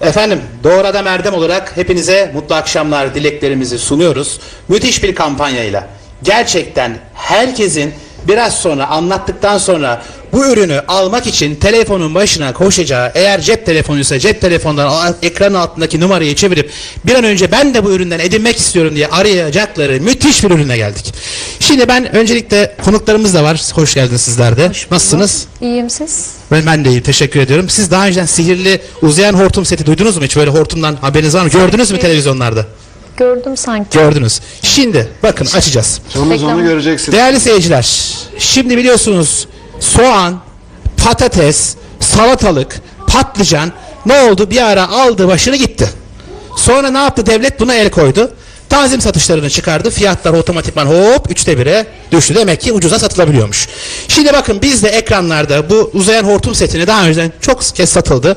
Efendim Doğru Adam Erdem olarak hepinize mutlu akşamlar dileklerimizi sunuyoruz. Müthiş bir kampanyayla gerçekten herkesin biraz sonra anlattıktan sonra bu ürünü almak için telefonun başına koşacağı eğer cep telefonuysa cep telefonundan al- ekranın altındaki numarayı çevirip bir an önce ben de bu üründen edinmek istiyorum diye arayacakları müthiş bir ürüne geldik. Şimdi ben öncelikle konuklarımız da var. Hoş geldiniz sizler de. Nasılsınız? İyiyim siz? Ben, ben de iyi teşekkür ediyorum. Siz daha önceden sihirli uzayan hortum seti duydunuz mu hiç böyle hortumdan haberiniz var mı? Gördünüz mü televizyonlarda? Gördüm sanki. Gördünüz. Şimdi bakın açacağız. Reklam. onu göreceksiniz. Değerli seyirciler, şimdi biliyorsunuz soğan, patates, salatalık, patlıcan ne oldu? Bir ara aldı başını gitti. Sonra ne yaptı devlet? Buna el koydu. Tanzim satışlarını çıkardı. Fiyatlar otomatikman hop üçte bire düştü. Demek ki ucuza satılabiliyormuş. Şimdi bakın biz de ekranlarda bu uzayan hortum setini daha önceden çok kez satıldı.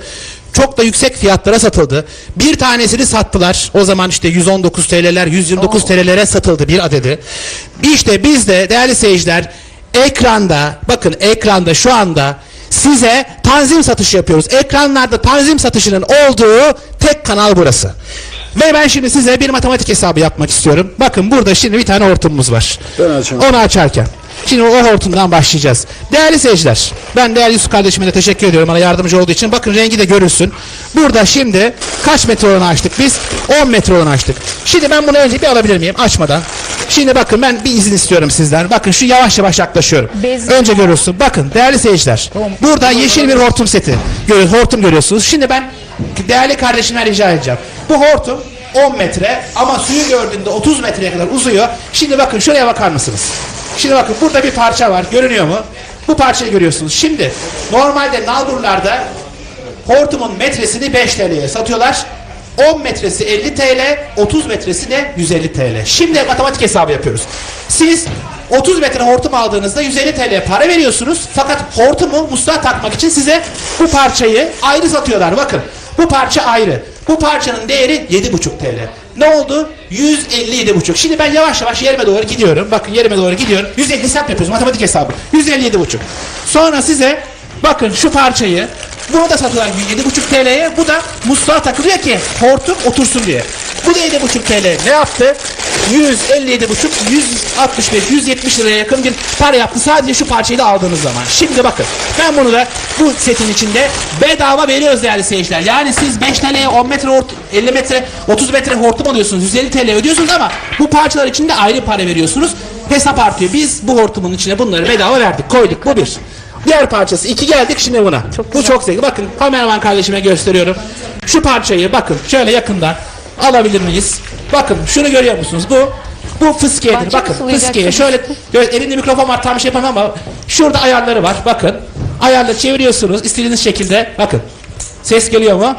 Çok da yüksek fiyatlara satıldı. Bir tanesini sattılar. O zaman işte 119 TL'ler, 129 TL'lere satıldı bir adedi. İşte biz de değerli seyirciler ekranda bakın ekranda şu anda size tanzim satışı yapıyoruz. Ekranlarda tanzim satışının olduğu tek kanal burası. Ve ben şimdi size bir matematik hesabı yapmak istiyorum. Bakın burada şimdi bir tane hortumumuz var. Ben açayım. Onu açarken. Şimdi o hortumdan başlayacağız. Değerli seyirciler, ben değerli Yusuf kardeşime de teşekkür ediyorum bana yardımcı olduğu için. Bakın rengi de görülsün. Burada şimdi kaç metre olanı açtık biz? 10 metre olanı açtık. Şimdi ben bunu önce bir alabilir miyim açmadan? Şimdi bakın ben bir izin istiyorum sizden. Bakın şu yavaş yavaş yaklaşıyorum. Bez- Önce görüyorsun. Bakın değerli seyirciler. Burada yeşil bir hortum seti. Görün hortum görüyorsunuz. Şimdi ben değerli kardeşime rica edeceğim. Bu hortum 10 metre ama suyu gördüğünde 30 metreye kadar uzuyor. Şimdi bakın şuraya bakar mısınız? Şimdi bakın burada bir parça var. Görünüyor mu? Bu parçayı görüyorsunuz. Şimdi normalde nalburlarda hortumun metresini 5 TL'ye satıyorlar. 10 metresi 50 TL, 30 metresi de 150 TL. Şimdi matematik hesabı yapıyoruz. Siz 30 metre hortum aldığınızda 150 TL para veriyorsunuz. Fakat hortumu musluğa takmak için size bu parçayı ayrı satıyorlar. Bakın bu parça ayrı. Bu parçanın değeri 7,5 TL. Ne oldu? 157,5. Şimdi ben yavaş yavaş yerime doğru gidiyorum. Bakın yerime doğru gidiyorum. 150 hesap yapıyoruz. Matematik hesabı. 157,5. Sonra size bakın şu parçayı bunu da satıyorlar 7,5 TL'ye. Bu da musluğa takılıyor ki hortum otursun diye. Bu da 7,5 TL. Ne yaptı? 157,5, 165, 170 liraya yakın bir para yaptı. Sadece şu parçayı da aldığınız zaman. Şimdi bakın. Ben bunu da bu setin içinde bedava veriyoruz değerli seyirciler. Yani siz 5 TL'ye 10 metre hortum, 50 metre, 30 metre hortum alıyorsunuz. 150 TL ödüyorsunuz ama bu parçalar için de ayrı para veriyorsunuz. Hesap artıyor. Biz bu hortumun içine bunları bedava verdik. Koyduk. Bu bir. Diğer parçası iki geldik şimdi buna. Çok Bu güzel. çok zevkli. Bakın kameraman kardeşime gösteriyorum. Şu parçayı bakın şöyle yakından alabilir miyiz? Bakın şunu görüyor musunuz? Bu bu fıskiyedir. Bahçe bakın sulayacaksınız? fıskiye. Şöyle evet, elinde mikrofon var tam şey yapamam ama şurada ayarları var. Bakın. Ayarla çeviriyorsunuz istediğiniz şekilde. Bakın. Ses geliyor mu?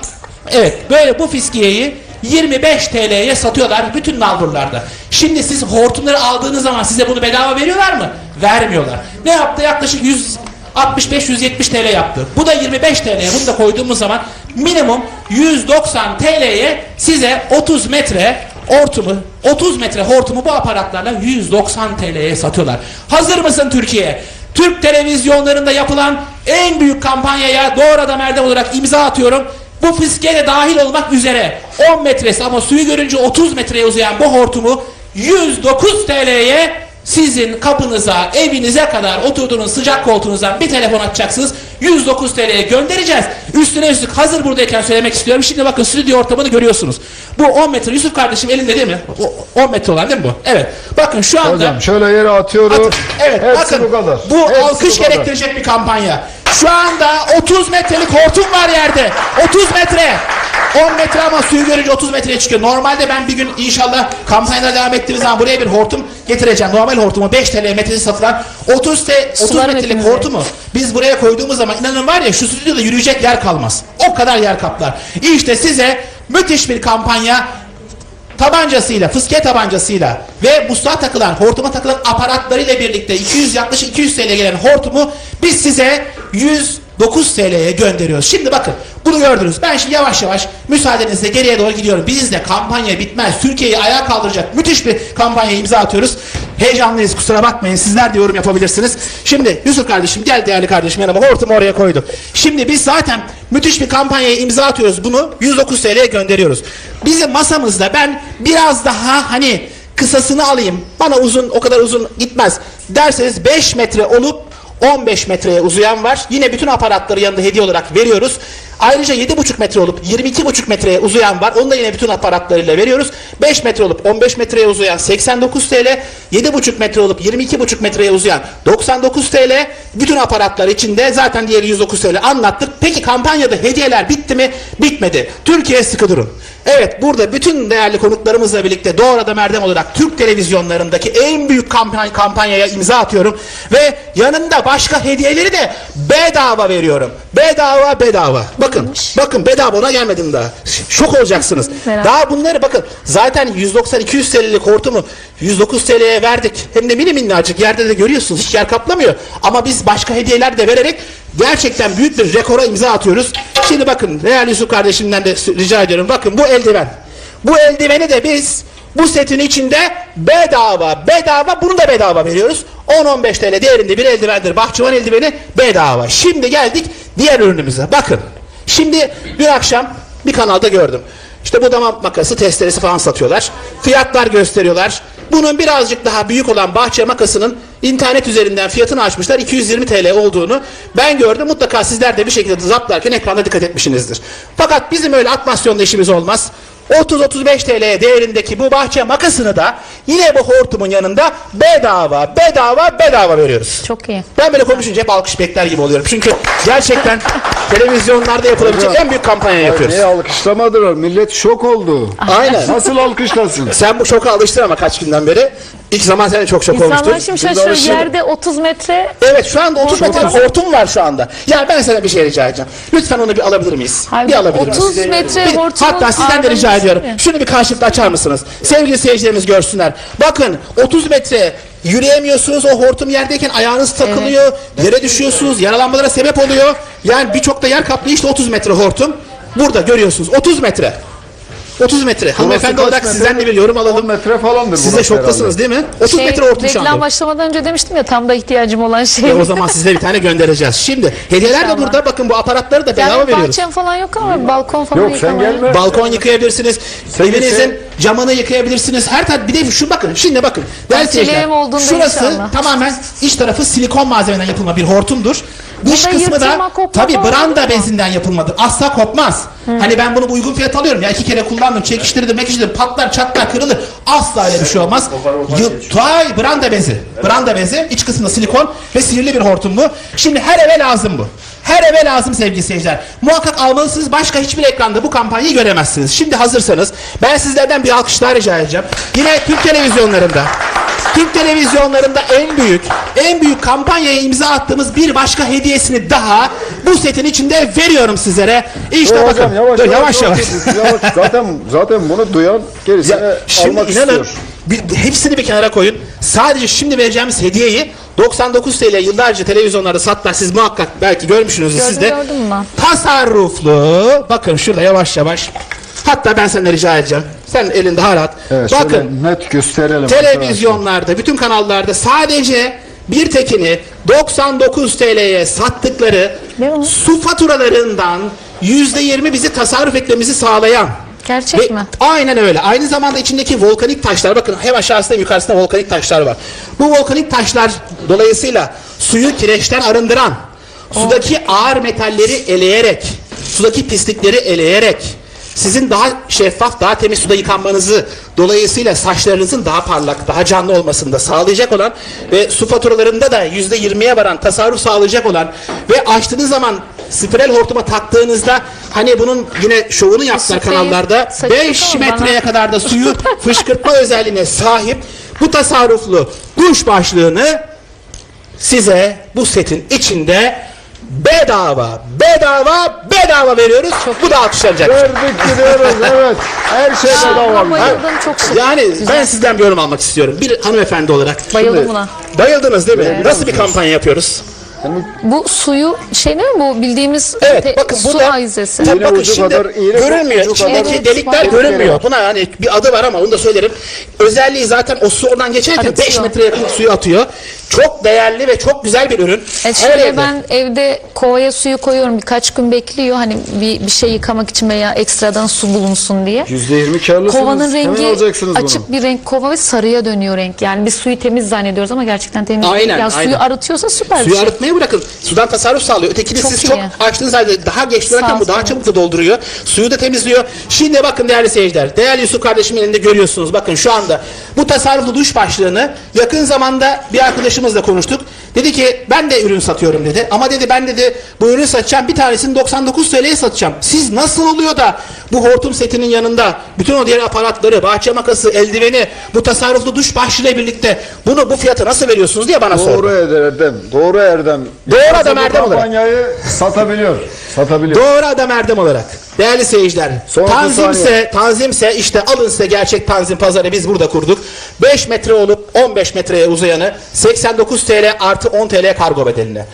Evet. Böyle bu fiskiyeyi 25 TL'ye satıyorlar bütün nalburlarda. Şimdi siz hortumları aldığınız zaman size bunu bedava veriyorlar mı? Vermiyorlar. Ne yaptı? Yaklaşık 100 65-170 TL yaptı. Bu da 25 TL'ye bunu da koyduğumuz zaman minimum 190 TL'ye size 30 metre hortumu 30 metre hortumu bu aparatlarla 190 TL'ye satıyorlar. Hazır mısın Türkiye? Türk televizyonlarında yapılan en büyük kampanyaya doğru adam erdem olarak imza atıyorum. Bu fiske de dahil olmak üzere 10 metresi ama suyu görünce 30 metreye uzayan bu hortumu 109 TL'ye sizin kapınıza, evinize kadar oturduğunuz sıcak koltuğunuzdan bir telefon açacaksınız. 109 TL'ye göndereceğiz. Üstüne üstlük hazır buradayken söylemek istiyorum. Şimdi bakın stüdyo ortamını görüyorsunuz. Bu 10 metre Yusuf kardeşim elinde değil mi? O 10 metre olan değil mi bu? Evet. Bakın şu anda Hocam şöyle yere atıyorum. Atın. Evet Hepsi bakın bu kadar. bu Hepsi alkış bu kadar. gerektirecek bir kampanya. Şu anda 30 metrelik hortum var yerde. 30 metre. 10 metre ama suyu görünce 30 metreye çıkıyor. Normalde ben bir gün inşallah kampanyalar devam ettiğimiz zaman buraya bir hortum getireceğim. Normal hortumu 5 TL metresi satılan 30 te, 30 Sularım metrelik hortumu biz buraya koyduğumuz zaman inanın var ya şu stüdyoda yürüyecek yer kalmaz. O kadar yer kaplar. İşte size müthiş bir kampanya tabancasıyla, fıske tabancasıyla ve musluğa takılan, hortuma takılan aparatlarıyla birlikte 200 yaklaşık 200 TL gelen hortumu biz size 109 TL'ye gönderiyoruz. Şimdi bakın bunu gördünüz. Ben şimdi yavaş yavaş müsaadenizle geriye doğru gidiyorum. Biz de kampanya bitmez. Türkiye'yi ayağa kaldıracak müthiş bir kampanya imza atıyoruz. Heyecanlıyız kusura bakmayın. Sizler de yorum yapabilirsiniz. Şimdi Yusuf kardeşim gel değerli kardeşim yanıma. Hortumu oraya koydum. Şimdi biz zaten müthiş bir kampanyaya imza atıyoruz. Bunu 109 TL'ye gönderiyoruz. Bizim masamızda ben biraz daha hani kısasını alayım. Bana uzun o kadar uzun gitmez. Derseniz 5 metre olup 15 metreye uzayan var. Yine bütün aparatları yanında hediye olarak veriyoruz. Ayrıca 7,5 metre olup 22,5 metreye uzayan var. Onu da yine bütün aparatlarıyla veriyoruz. 5 metre olup 15 metreye uzayan 89 TL. 7,5 metre olup 22,5 metreye uzayan 99 TL. Bütün aparatlar içinde zaten diğeri 109 TL anlattık. Peki kampanyada hediyeler bitti mi? Bitmedi. Türkiye sıkı durun. Evet burada bütün değerli konuklarımızla birlikte Doğru'da Merdem olarak Türk televizyonlarındaki en büyük kampanya, kampanyaya imza atıyorum. Ve yanında başka hediyeleri de bedava veriyorum. Bedava bedava. Bakın bakın bedava ona gelmedim daha. Şok olacaksınız. Merak Daha bunları bakın zaten 190-200 TL'lik hortumu 109 TL'ye verdik. Hem de mini minnacık yerde de görüyorsunuz hiç yer kaplamıyor. Ama biz başka hediyeler de vererek gerçekten büyük bir rekora imza atıyoruz. Şimdi bakın değerli Yusuf kardeşimden de rica ediyorum. Bakın bu eldiven. Bu eldiveni de biz bu setin içinde bedava bedava bunu da bedava veriyoruz. 10-15 TL değerinde bir eldivendir. Bahçıvan eldiveni bedava. Şimdi geldik diğer ürünümüze. Bakın. Şimdi bir akşam bir kanalda gördüm. İşte budama makası, testeresi falan satıyorlar. Fiyatlar gösteriyorlar. Bunun birazcık daha büyük olan bahçe makasının internet üzerinden fiyatını açmışlar. 220 TL olduğunu ben gördüm. Mutlaka sizler de bir şekilde zaplarken ekranda dikkat etmişsinizdir. Fakat bizim öyle atmasyonda işimiz olmaz. 30-35 TL değerindeki bu bahçe makasını da yine bu hortumun yanında bedava, bedava, bedava veriyoruz. Çok iyi. Ben böyle konuşunca hep alkış bekler gibi oluyorum. Çünkü gerçekten televizyonlarda yapılabilecek en büyük kampanya yapıyoruz. Niye alkışlamadılar? Millet şok oldu. Aynen. Nasıl alkışlasın? Sen bu şoka alıştın ama kaç günden beri. İlk zaman sen çok şok İnsanlar olmuştun. şimdi Biz şaşırıyor. Yerde 30 metre Evet şu anda 30 metre Hortum. var şu anda. Ya ben sana bir şey rica edeceğim. Lütfen onu bir alabilir miyiz? Hayır, bir alabilir miyiz? 30 metre Bir- hortumun Hatta sizden de rica ediyorum. düşünün. Şunu bir karşılıklı açar mısınız? Sevgili seyircilerimiz görsünler. Bakın 30 metre yürüyemiyorsunuz. O hortum yerdeyken ayağınız takılıyor. Yere düşüyorsunuz. Yaralanmalara sebep oluyor. Yani birçok da yer kaplıyor. İşte 30 metre hortum. Burada görüyorsunuz. 30 metre. 30 metre. Hanımefendi olarak metre? sizden de bir yorum 10 alalım. metre falandır Siz de şoktasınız değil mi? 30 şey, metre hortum şu reklam başlamadan önce demiştim ya tam da ihtiyacım olan şey. E, o zaman size bir tane göndereceğiz. Şimdi hediyeler de burada. Bakın bu aparatları da bedava yani veriyoruz. bahçem falan yok ama balkon falan Yok sen gelme. Balkon yıkayabilirsiniz. Sevgili Evinizin seyir- camını yıkayabilirsiniz. Her taraf bir de şu bakın. Şimdi bakın. Değerli Şurası inşallah. tamamen iç tarafı silikon malzemeden yapılma bir hortumdur. Dış Burada kısmı da yırtılma, kopma tabi falan branda mu? bezinden yapılmadır. Asla kopmaz. Hani ben bunu uygun fiyat alıyorum. Ya iki kere kullandım, çekiştirdim, mekiştirdim, patlar, çatlar, kırılır. Asla öyle bir şey olmaz. Tay branda bezi. Branda bezi, iç kısmında silikon ve sihirli bir hortum bu. Şimdi her eve lazım bu. Her eve lazım sevgili seyirciler. Muhakkak almalısınız. Başka hiçbir ekranda bu kampanyayı göremezsiniz. Şimdi hazırsanız ben sizlerden bir alkışlar rica edeceğim. Yine Türk televizyonlarında Türk televizyonlarında en büyük, en büyük kampanyaya imza attığımız bir başka hediyesini daha bu setin içinde veriyorum sizlere. İşte Dur bakın. hocam yavaş Dur, yavaş. yavaş. yavaş. Zaten zaten bunu duyan gerisini Ya, şimdi almak inanın istiyor. bir- hepsini bir kenara koyun. Sadece şimdi vereceğimiz hediyeyi 99 TL yıllarca televizyonlarda sattılar. Siz muhakkak belki görmüşsünüzdür siz de. Gördüm, gördüm ben. Tasarruflu. Bakın şurada yavaş yavaş. Hatta ben senden rica edeceğim. Sen elinde harat. Evet, Bakın net gösterelim. televizyonlarda, bütün kanallarda sadece bir tekini 99 TL'ye sattıkları su faturalarından %20 bizi tasarruf etmemizi sağlayan Gerçek ve mi? Aynen öyle. Aynı zamanda içindeki volkanik taşlar bakın hem aşağısında hem yukarısında volkanik taşlar var. Bu volkanik taşlar dolayısıyla suyu kireçten arındıran, sudaki ağır metalleri eleyerek, sudaki pislikleri eleyerek sizin daha şeffaf, daha temiz suda yıkanmanızı, dolayısıyla saçlarınızın daha parlak, daha canlı olmasını da sağlayacak olan ve su faturalarında da yüzde yirmiye varan tasarruf sağlayacak olan ve açtığınız zaman spiral hortuma taktığınızda hani bunun yine şovunu yaptılar kanallarda saçma 5 sapan bana. metreye kadar da suyu fışkırtma özelliğine sahip bu tasarruflu duş başlığını size bu setin içinde bedava, bedava, bedava veriyoruz. bu da alkışlanacak. Verdik gidiyoruz evet. Her şey bedava. Ama bayıldım çok şık. Yani Güzel. ben sizden bir yorum almak istiyorum. Bir hanımefendi olarak. Bayıldım Şimdi- buna. Bayıldınız değil mi? Nasıl bir kampanya yapıyoruz? Bu suyu şey ne bu bildiğimiz Evet te- bakın su burada ayzesi. Tabii İğne bakın ucu şimdi kadar, iğne görünmüyor. ucu İçindeki kadar. delikler Evet, görünmüyor. Buna hani bir adı var ama onu da söylerim. Özelliği zaten o su oradan geçerken Arıtıyor. 5 metre yakın suyu atıyor. Çok değerli ve çok güzel bir ürün. E Her şöyle evde. ben evde kovaya suyu koyuyorum birkaç gün bekliyor hani bir, bir şey yıkamak için veya ekstradan su bulunsun diye. %20 karlısınız. Kovanın rengi alacaksınız bunu. açık bir renk kova ve sarıya dönüyor renk. Yani biz suyu temiz zannediyoruz ama gerçekten temiz değil. Aynen, Ya suyu aynen. arıtıyorsa süper bir Suyu şey. arıtmayı bırakın. Sudan tasarruf sağlıyor. Ötekini Çok siz iyi. çok açtığınız halde daha geç dönerken bu daha çabuk da dolduruyor. Suyu da temizliyor. Şimdi bakın değerli seyirciler. Değerli Yusuf kardeşimin elinde görüyorsunuz. Bakın şu anda bu tasarruflu duş başlığını yakın zamanda bir arkadaşımızla konuştuk. Dedi ki ben de ürün satıyorum dedi. Ama dedi ben dedi bu ürünü satacağım bir tanesini 99 TL'ye satacağım. Siz nasıl oluyor da bu hortum setinin yanında bütün o diğer aparatları, bahçe makası, eldiveni, bu tasarruflu duş başlığıyla birlikte bunu bu fiyata nasıl veriyorsunuz diye bana sordu. Doğru Erdem. Doğru Erdem. Doğru adam Erdem olarak. Kampanyayı satabiliyor. Satabiliyor. Doğru adam Erdem olarak. Değerli seyirciler. Son tanzimse, saniye. tanzimse işte alın size gerçek tanzim pazarı biz burada kurduk. 5 metre olup 15 metreye uzayanı 89 TL artı 10 TL kargo bedeline.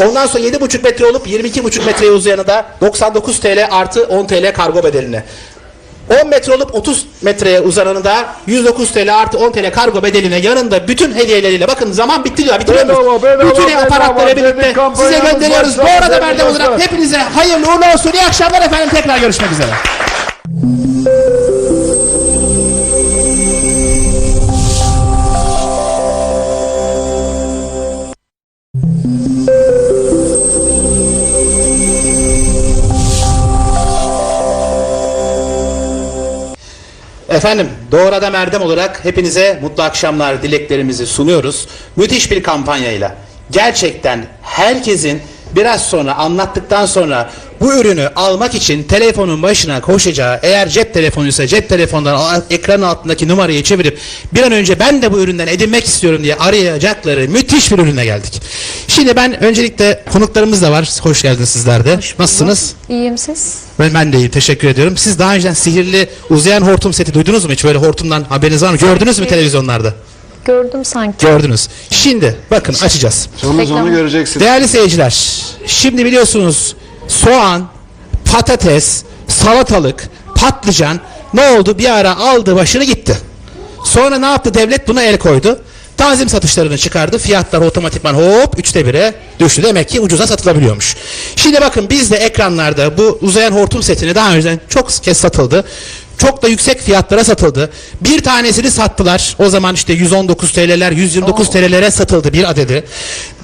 Ondan sonra 7,5 metre olup 22,5 metreye uzayanı da 99 TL artı 10 TL kargo bedeline. 10 metre olup 30 metreye uzananı da 109 TL artı 10 TL kargo bedeline yanında bütün hediyeleriyle bakın zaman bitti diyor bitiriyor muyuz? Bütün aparatları birlikte size gönderiyoruz. Bu arada sevgili Erdem olarak hepinize hayırlı uğurlu olsun. İyi akşamlar efendim. Tekrar görüşmek üzere. Efendim Doğru Adam Erdem olarak hepinize mutlu akşamlar dileklerimizi sunuyoruz. Müthiş bir kampanyayla gerçekten herkesin biraz sonra anlattıktan sonra bu ürünü almak için telefonun başına koşacağı eğer cep telefonuysa cep telefondan ekranın altındaki numarayı çevirip bir an önce ben de bu üründen edinmek istiyorum diye arayacakları müthiş bir ürüne geldik. Şimdi ben öncelikle konuklarımız da var. Hoş geldiniz sizler de. Nasılsınız? İyiyim siz. Ben, ben de iyiyim. Teşekkür ediyorum. Siz daha önceden sihirli uzayan hortum seti duydunuz mu hiç? Böyle hortumdan haberiniz var mı? Gördünüz mü televizyonlarda? Gördüm sanki. Gördünüz. Şimdi bakın açacağız. Onu Reklam. göreceksiniz. Değerli seyirciler, şimdi biliyorsunuz soğan, patates, salatalık, patlıcan ne oldu? Bir ara aldı başını gitti. Sonra ne yaptı devlet? Buna el koydu. Tanzim satışlarını çıkardı. Fiyatlar otomatikman hop üçte bire düştü. Demek ki ucuza satılabiliyormuş. Şimdi bakın biz de ekranlarda bu uzayan hortum setini daha önceden çok kez satıldı. Çok da yüksek fiyatlara satıldı. Bir tanesini sattılar. O zaman işte 119 TL'ler, 129 TL'lere satıldı bir adedi.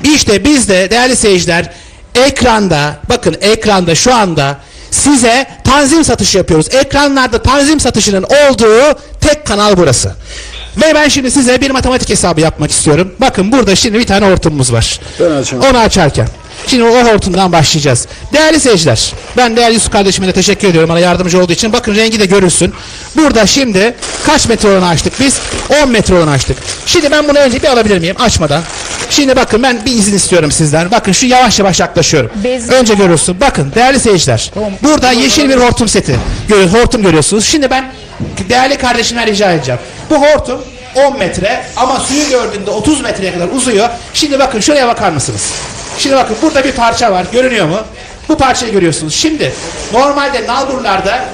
İşte biz de değerli seyirciler ekranda bakın ekranda şu anda size tanzim satışı yapıyoruz. Ekranlarda tanzim satışının olduğu tek kanal burası. Ve ben şimdi size bir matematik hesabı yapmak istiyorum. Bakın burada şimdi bir tane hortumumuz var. Ben açayım. Onu açarken. Şimdi o hortumdan başlayacağız. Değerli seyirciler, ben değerli Yusuf kardeşime de teşekkür ediyorum bana yardımcı olduğu için. Bakın rengi de görülsün. Burada şimdi kaç metre olanı açtık biz? 10 metre olanı açtık. Şimdi ben bunu önce bir alabilir miyim açmadan? Şimdi bakın ben bir izin istiyorum sizden. Bakın şu yavaş yavaş yaklaşıyorum. Bez- Önce görürsün. Bakın değerli seyirciler. Burada yeşil bir hortum seti. Görün hortum görüyorsunuz. Şimdi ben değerli kardeşime rica edeceğim. Bu hortum 10 metre ama suyu gördüğünde 30 metreye kadar uzuyor. Şimdi bakın şuraya bakar mısınız? Şimdi bakın burada bir parça var. Görünüyor mu? Bu parçayı görüyorsunuz. Şimdi normalde nalburlarda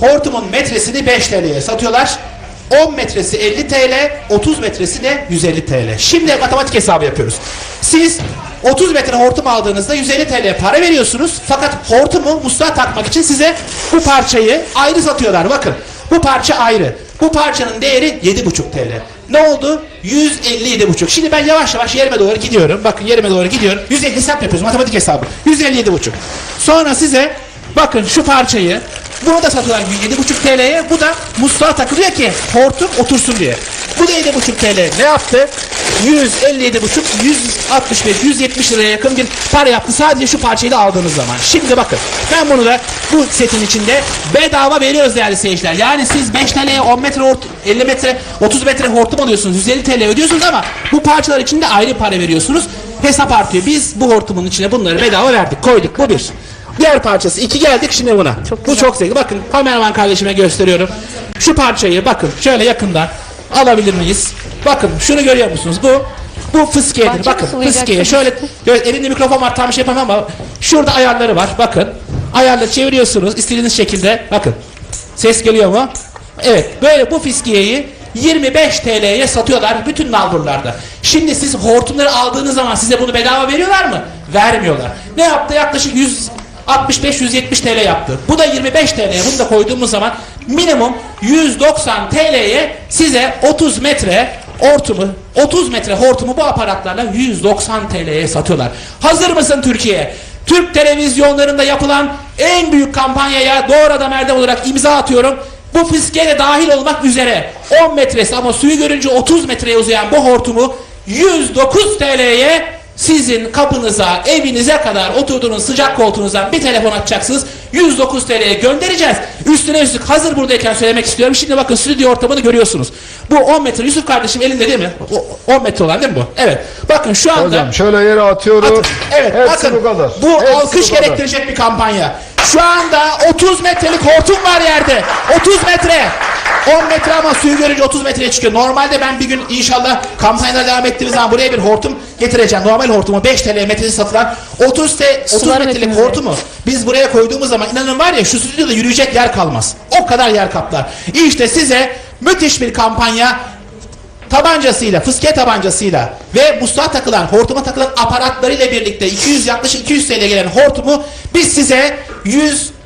hortumun metresini 5 TL'ye satıyorlar. 10 metresi 50 TL, 30 metresi de 150 TL. Şimdi matematik hesabı yapıyoruz. Siz 30 metre hortum aldığınızda 150 TL para veriyorsunuz. Fakat hortumu musluğa takmak için size bu parçayı ayrı satıyorlar. Bakın bu parça ayrı. Bu parçanın değeri 7,5 TL. Ne oldu? 157,5. Şimdi ben yavaş yavaş yerime doğru gidiyorum. Bakın yerime doğru gidiyorum. 150 hesap yapıyoruz. Matematik hesabı. 157,5. Sonra size bakın şu parçayı bunu da satıyorlar 7,5 TL'ye. Bu da musluğa takılıyor ki hortum otursun diye. Bu da 7,5 TL. Ne yaptı? 157,5 165 170 liraya yakın bir para yaptı. Sadece şu parçayı da aldığınız zaman. Şimdi bakın. Ben bunu da bu setin içinde bedava veriyoruz değerli seyirciler. Yani siz 5 TL'ye 10 metre hortum, 50 metre 30 metre hortum alıyorsunuz. 150 TL ödüyorsunuz ama bu parçalar için de ayrı para veriyorsunuz. Hesap artıyor. Biz bu hortumun içine bunları bedava verdik. Koyduk. Bu bir. Diğer parçası iki geldik şimdi buna. Çok Bu güzel. çok zevkli. Bakın kameraman kardeşime gösteriyorum. Şu parçayı bakın şöyle yakından alabilir miyiz? Bakın şunu görüyor musunuz? Bu Bu fıskiyedir. Bahçe Bakın sulayacaksınız? fıskiye. Şöyle evet, elinde mikrofon var tam şey yapamam ama şurada ayarları var. Bakın. Ayarla çeviriyorsunuz istediğiniz şekilde. Bakın. Ses geliyor mu? Evet. Böyle bu fiskiyeyi 25 TL'ye satıyorlar bütün nalburlarda. Şimdi siz hortumları aldığınız zaman size bunu bedava veriyorlar mı? Vermiyorlar. Ne yaptı? Yaklaşık 100 65-170 TL yaptı. Bu da 25 TL'ye bunu da koyduğumuz zaman minimum 190 TL'ye size 30 metre hortumu 30 metre hortumu bu aparatlarla 190 TL'ye satıyorlar. Hazır mısın Türkiye? Türk televizyonlarında yapılan en büyük kampanyaya doğru adam erdem olarak imza atıyorum. Bu fiske de dahil olmak üzere 10 metresi ama suyu görünce 30 metreye uzayan bu hortumu 109 TL'ye sizin kapınıza, evinize kadar oturduğunuz sıcak koltuğunuzdan bir telefon açacaksınız. 109 TL'ye göndereceğiz. Üstüne üstlük hazır buradayken söylemek istiyorum. Şimdi bakın stüdyo ortamını görüyorsunuz. Bu 10 metre Yusuf kardeşim elinde değil mi? O, 10 metre olan değil mi bu? Evet. Bakın şu anda Hocam şöyle yere atıyorum. Atın. Evet Hepsi bakın bu kadar. bu Hepsi alkış bu kadar. gerektirecek bir kampanya. Şu anda 30 metrelik hortum var yerde. 30 metre. 10 metre ama suyu görünce 30 metreye çıkıyor. Normalde ben bir gün inşallah kampanyalar devam ettiğimiz zaman buraya bir hortum getireceğim. Normal hortumu 5 TL metresi satılan 30 te, 30 Sularım metrelik hortumu biz buraya koyduğumuz zaman inanın var ya şu stüdyoda yürüyecek yer kalmaz. O kadar yer kaplar. İşte size müthiş bir kampanya tabancasıyla, fıskiye tabancasıyla ve musluğa takılan, hortuma takılan aparatlarıyla birlikte 200 yaklaşık 200 TL gelen hortumu biz size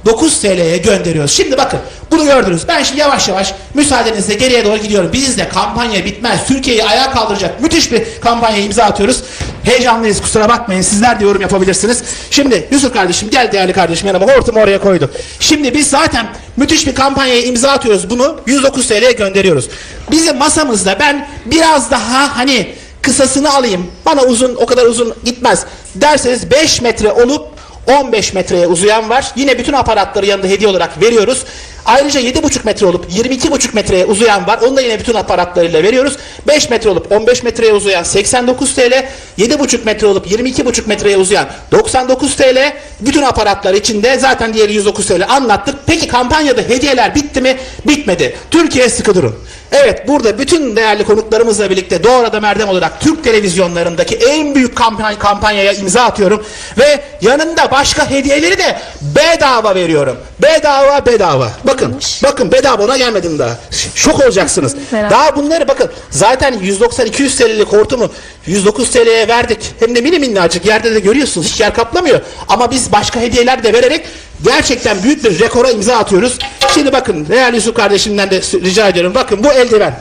109 TL'ye gönderiyoruz. Şimdi bakın bunu gördünüz. Ben şimdi yavaş yavaş müsaadenizle geriye doğru gidiyorum. Biz kampanya bitmez. Türkiye'yi ayağa kaldıracak müthiş bir kampanyaya imza atıyoruz. Heyecanlıyız kusura bakmayın. Sizler de yorum yapabilirsiniz. Şimdi Yusuf kardeşim gel değerli kardeşim yanıma hortumu oraya koyduk. Şimdi biz zaten müthiş bir kampanyaya imza atıyoruz. Bunu 109 TL'ye gönderiyoruz. Bizim masamızda ben biraz daha hani kısasını alayım. Bana uzun o kadar uzun gitmez. Derseniz 5 metre olup 15 metreye uzayan var. Yine bütün aparatları yanında hediye olarak veriyoruz. Ayrıca 7,5 metre olup 22,5 metreye uzayan var. Onu da yine bütün aparatlarıyla veriyoruz. 5 metre olup 15 metreye uzayan 89 TL. 7,5 metre olup 22,5 metreye uzayan 99 TL. Bütün aparatlar içinde zaten diğeri 109 TL anlattık. Peki kampanyada hediyeler bitti mi? Bitmedi. Türkiye sıkı durun. Evet burada bütün değerli konuklarımızla birlikte Doğru Adam Erdem olarak Türk televizyonlarındaki en büyük kampanya, kampanyaya imza atıyorum. Ve yanında başka hediyeleri de bedava veriyorum. Bedava bedava. Bakın bakın bedava ona gelmedim daha. Şok olacaksınız. Merak daha bunları bakın zaten 190-200 TL'lik hortumu 109 TL'ye verdik. Hem de mini minnacık yerde de görüyorsunuz hiç yer kaplamıyor. Ama biz başka hediyeler de vererek gerçekten büyük bir rekora imza atıyoruz. Şimdi bakın değerli Yusuf kardeşimden de rica ediyorum. Bakın bu eldiven.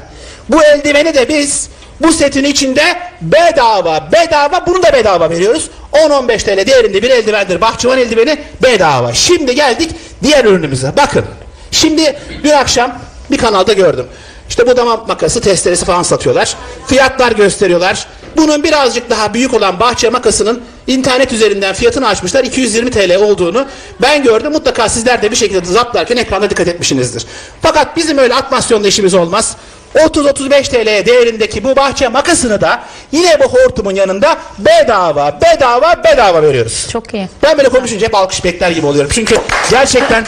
Bu eldiveni de biz bu setin içinde bedava, bedava bunu da bedava veriyoruz. 10-15 TL değerinde bir eldivendir. Bahçıvan eldiveni bedava. Şimdi geldik diğer ürünümüze. Bakın. Şimdi dün akşam bir kanalda gördüm. İşte bu dama makası testeresi falan satıyorlar. Fiyatlar gösteriyorlar. Bunun birazcık daha büyük olan bahçe makasının internet üzerinden fiyatını açmışlar. 220 TL olduğunu ben gördüm. Mutlaka sizler de bir şekilde zaplarken ekranda dikkat etmişsinizdir. Fakat bizim öyle atmasyonda işimiz olmaz. 30-35 TL değerindeki bu bahçe makasını da yine bu hortumun yanında bedava, bedava, bedava veriyoruz. Çok iyi. Ben böyle konuşunca hep alkış bekler gibi oluyorum. Çünkü gerçekten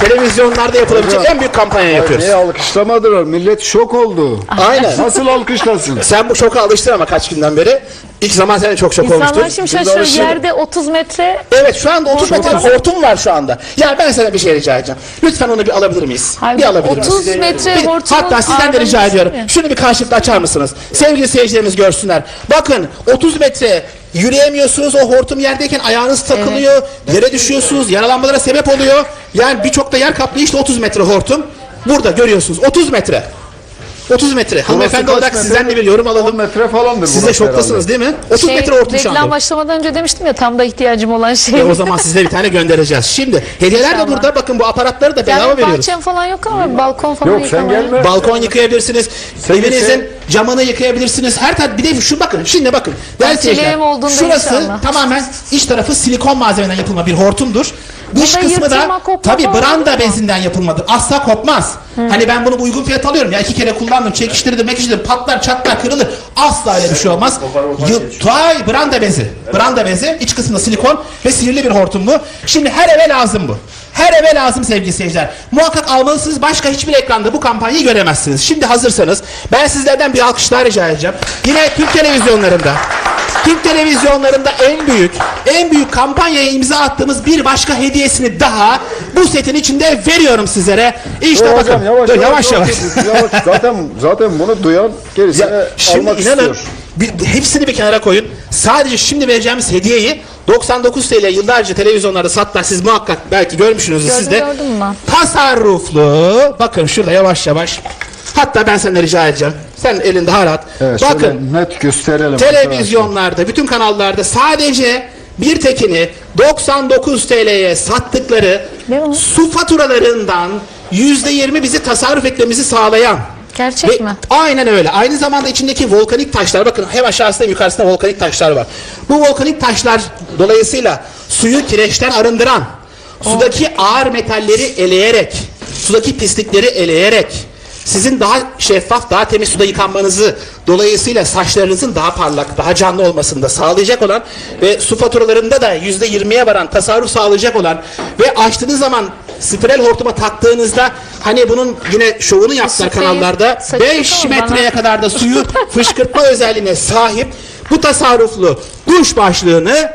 televizyonlarda yapılabilecek en büyük kampanya yapıyoruz. Niye alkışlamadılar? Millet şok oldu. Aynen. Nasıl alkışlasın? Sen bu şoka alıştın ama kaç günden beri. İlk zaman sen de çok şok İnsanlar olmuştun. şimdi şaşırıyor. Yerde 30 metre Evet şu anda 30 metre Hortum. var şu anda. Ya ben sana bir şey rica edeceğim. Lütfen onu bir alabilir miyiz? Hayır, bir alabilir miyiz? 30 metre Bir- hortumun Hatta sizden de rica ediyorum. düşünün. Şunu bir karşılıklı açar mısınız? Sevgili seyircilerimiz görsünler. Bakın 30 metre yürüyemiyorsunuz. O hortum yerdeyken ayağınız takılıyor. Yere düşüyorsunuz. Yaralanmalara sebep oluyor. Yani birçok da yer kaplıyor. İşte 30 metre hortum. Burada görüyorsunuz. 30 metre. 30 metre. Hanımefendi olarak metre? sizden de bir yorum 10 alalım. metre falandır Siz de şoktasınız değil mi? 30 şey, metre hortum şu reklam anda. başlamadan önce demiştim ya tam da ihtiyacım olan şey. E o zaman size bir tane göndereceğiz. Şimdi hediyeler de İnşallah. burada. Bakın bu aparatları da bedava yani veriyoruz. bahçem falan yok ama balkon falan Yok sen gelme. Balkon yıkayabilirsiniz. Sevgili Evinizin şey- camını yıkayabilirsiniz. Her taraf bir de şu bakın. Şimdi bakın. Değerli seyirciler, Şurası inşallah. tamamen iç tarafı silikon malzemeden yapılma bir hortumdur. Dış Burada kısmı da yırtılma, kopma tabi falan branda bezinden yapılmadı. Asla kopmaz. Hani ben bunu uygun fiyat alıyorum ya iki kere kullandım, çekiştirdim, mekiştirdim, patlar, çatlar, kırılır. Asla öyle bir şey olmaz. Yı- Tay branda bezi. Branda bezi, iç kısmında silikon ve sihirli bir hortum bu. Şimdi her eve lazım bu. Her eve lazım sevgili seyirciler. Muhakkak almalısınız. Başka hiçbir ekranda bu kampanyayı göremezsiniz. Şimdi hazırsanız ben sizlerden bir alkışlar rica edeceğim. Yine Türk televizyonlarında Türk televizyonlarında en büyük, en büyük kampanyaya imza attığımız bir başka hediyesini daha bu setin içinde veriyorum sizlere. İşte Dur bakın. hocam yavaş Dur, yavaş. yavaş, yavaş. yavaş. zaten zaten bunu duyan gerisini Ya, şimdi almak inanın istiyor. bir, hepsini bir kenara koyun. Sadece şimdi vereceğimiz hediyeyi 99 TL yıllarca televizyonlarda sattılar. Siz muhakkak belki görmüşsünüzdür siz de. gördüm ben. Tasarruflu. Bakın şurada yavaş yavaş. Hatta ben senden rica edeceğim. Sen elinde harat. Evet, Bakın net gösterelim. televizyonlarda, bütün kanallarda sadece bir tekini 99 TL'ye sattıkları su faturalarından %20 bizi tasarruf etmemizi sağlayan. Gerçek Ve mi? Aynen öyle. Aynı zamanda içindeki volkanik taşlar bakın hem aşağısında hem yukarısında volkanik taşlar var. Bu volkanik taşlar dolayısıyla suyu kireçten arındıran, sudaki ağır metalleri eleyerek, sudaki pislikleri eleyerek sizin daha şeffaf, daha temiz suda yıkanmanızı, dolayısıyla saçlarınızın daha parlak, daha canlı olmasını da sağlayacak olan ve su faturalarında da %20'ye varan tasarruf sağlayacak olan ve açtığınız zaman spiral hortuma taktığınızda hani bunun yine şovunu yaptılar kanallarda Saçma 5 bana. metreye kadar da suyu fışkırtma özelliğine sahip bu tasarruflu duş başlığını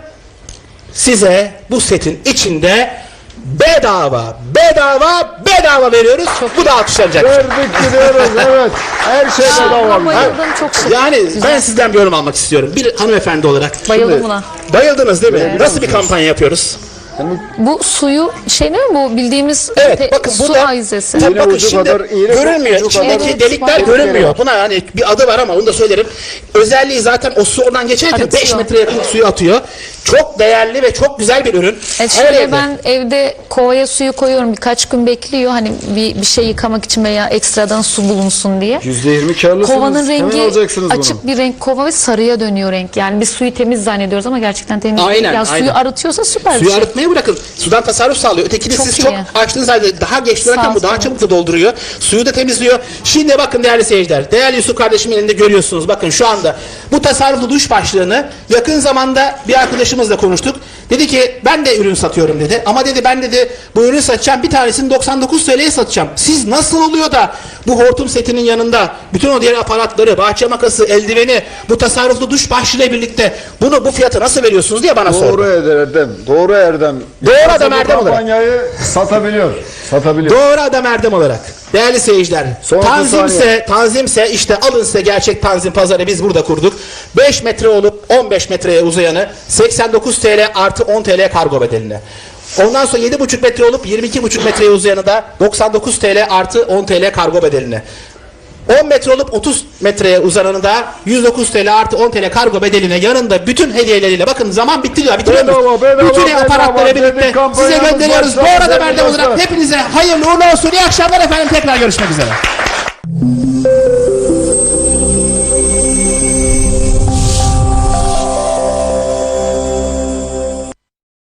size bu setin içinde bedava bedava bedava veriyoruz. bu da alkışlanacak. Verdik gidiyoruz evet. Her şey bedava. Ama bayıldım çok şık. Yani Güzel. ben sizden bir yorum almak istiyorum. Bir hanımefendi olarak. Bayıldım buna. Bayıldınız değil mi? Nasıl bir kampanya yapıyoruz? Bu suyu şey ne bu bildiğimiz Evet te- bakın su. Tabii İğne bakın ucu şimdi kadar, iğne görünmüyor. ucu kadar. İçindeki Evet, delikler var. görünmüyor. Buna hani bir adı var ama onu da söylerim. Özelliği zaten o su oradan geçerken Arıtıyor. 5 metre yakın suyu atıyor. Çok değerli ve çok güzel bir ürün. E Her şöyle evde. ben evde kovaya suyu koyuyorum birkaç gün bekliyor hani bir, bir şey yıkamak için veya ekstradan su bulunsun diye. %20 karlısınız. Kovanın rengi alacaksınız açık bunu. bir renk kova ve sarıya dönüyor renk. Yani biz suyu temiz zannediyoruz ama gerçekten temiz Aynen, değil. Ya aynen. suyu arıtıyorsa süper bir Suyu şey. arıtmayı bırakın. Sudan tasarruf sağlıyor. Ötekini Çok siz iyi. çok açtığınız halde daha geç bırakın Sağ bu daha olsun. çabuk da dolduruyor. Suyu da temizliyor. Şimdi bakın değerli seyirciler. Değerli Yusuf kardeşimin elinde görüyorsunuz. Bakın şu anda bu tasarruflu duş başlığını yakın zamanda bir arkadaşımızla konuştuk. Dedi ki ben de ürün satıyorum dedi. Ama dedi ben dedi bu ürünü satacağım bir tanesini 99 TL'ye satacağım. Siz nasıl oluyor da bu hortum setinin yanında bütün o diğer aparatları, bahçe makası, eldiveni, bu tasarruflu duş başlığıyla birlikte bunu bu fiyata nasıl veriyorsunuz diye bana sordu. Doğru Erdem. Doğru Erdem. Doğru adam Erdem olarak. Kampanyayı satabiliyor. Satabiliyor. Doğru adam Erdem olarak. Değerli seyirciler. Son tanzimse, saniye. tanzimse işte alın size gerçek tanzim pazarı biz burada kurduk. 5 metre olup 15 metreye uzayanı 89 TL artı 10 TL kargo bedeline. Ondan sonra 7,5 metre olup 22,5 metreye uzayanı da 99 TL artı 10 TL kargo bedeline. 10 metre olup 30 metreye uzananı da 109 TL artı 10 TL kargo bedeline yanında bütün hediyeleriyle bakın zaman bitti diyor. Bedava, bedava, bütün aparatları birlikte size gönderiyoruz. Bu arada sevgili Erdem olarak hepinize hayırlı uğurlu olsun. İyi akşamlar efendim tekrar görüşmek üzere.